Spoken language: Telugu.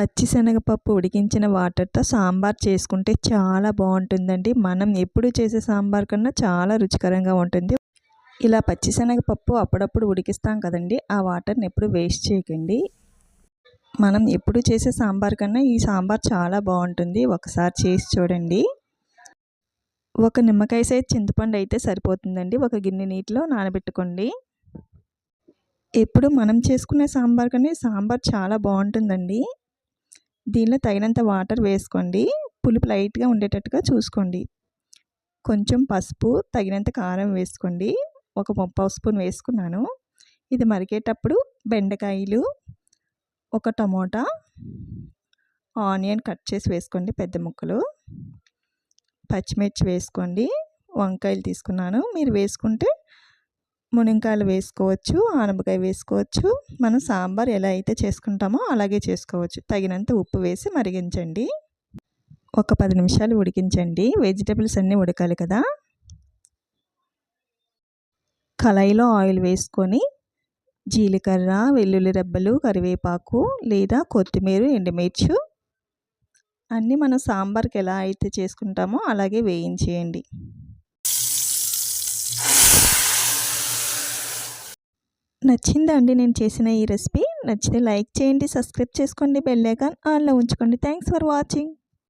పచ్చిశనగపప్పు ఉడికించిన వాటర్తో సాంబార్ చేసుకుంటే చాలా బాగుంటుందండి. మనం ఎప్పుడు చేసే సాంబార్ కన్నా చాలా రుచికరంగా ఉంటుంది. ఇలా పచ్చిశనగపప్పు అప్పుడప్పుడు ఉడికిస్తాం కదండి. ఆ వాటర్ని ఎప్పుడు వేస్ట్ చేయకండి. మనం ఎప్పుడు చేసే సాంబార్ కన్నా ఈ సాంబార్ చాలా బాగుంటుంది. ఒకసారి చేసి చూడండి. ఒక నిమ్మకాయ సైజ్ చింతపండు అయితే సరిపోతుందండి. ఒక గిన్నె నీటిలో నానబెట్టుకోండి. ఎప్పుడు మనం చేసుకునే సాంబార్ కన్నా సాంబార్ చాలా బాగుంటుందండి. దీనిలో తగినంత వాటర్ వేసుకోండి. పులుపు లైట్గా ఉండేటట్టుగా చూసుకోండి. కొంచెం పసుపు తగినంత కారం వేసుకోండి. ఒక ముప్పావు స్పూన్ వేసుకున్నాను. ఇది మరిగేటప్పుడు బెండకాయలు ఒక టమోటా ఆనియన్ కట్ చేసి వేసుకోండి పెద్ద ముక్కలు. పచ్చిమిర్చి వేసుకోండి. వంకాయలు తీసుకున్నాను. మీరు వేసుకుంటే మునింకాయలు వేసుకోవచ్చు ఆనపకాయ వేసుకోవచ్చు మనం సాంబార్ ఎలా అయితే చేసుకుంటామో అలాగే చేసుకోవచ్చు. తగినంత ఉప్పు వేసి మరిగించండి. ఒక పది నిమిషాలు ఉడికించండి. వెజిటబుల్స్ అన్నీ ఉడకాలి కదా. కళాయిలో ఆయిల్ వేసుకొని జీలకర్ర వెల్లుల్లి రెబ్బలు కరివేపాకు లేదా కొత్తిమీర ఎండుమిర్చు అన్నీ మనం సాంబార్కి ఎలా అయితే చేసుకుంటామో అలాగే వేయించేయండి. నచ్చిందా అండి నేను చేసిన ఈ రెసిపీ. నచ్చితే లైక్ చేయండి సబ్స్క్రైబ్ చేసుకోండి బెల్ ఐకాన్ ఆన్లో ఉంచుకోండి. Thanks for watching.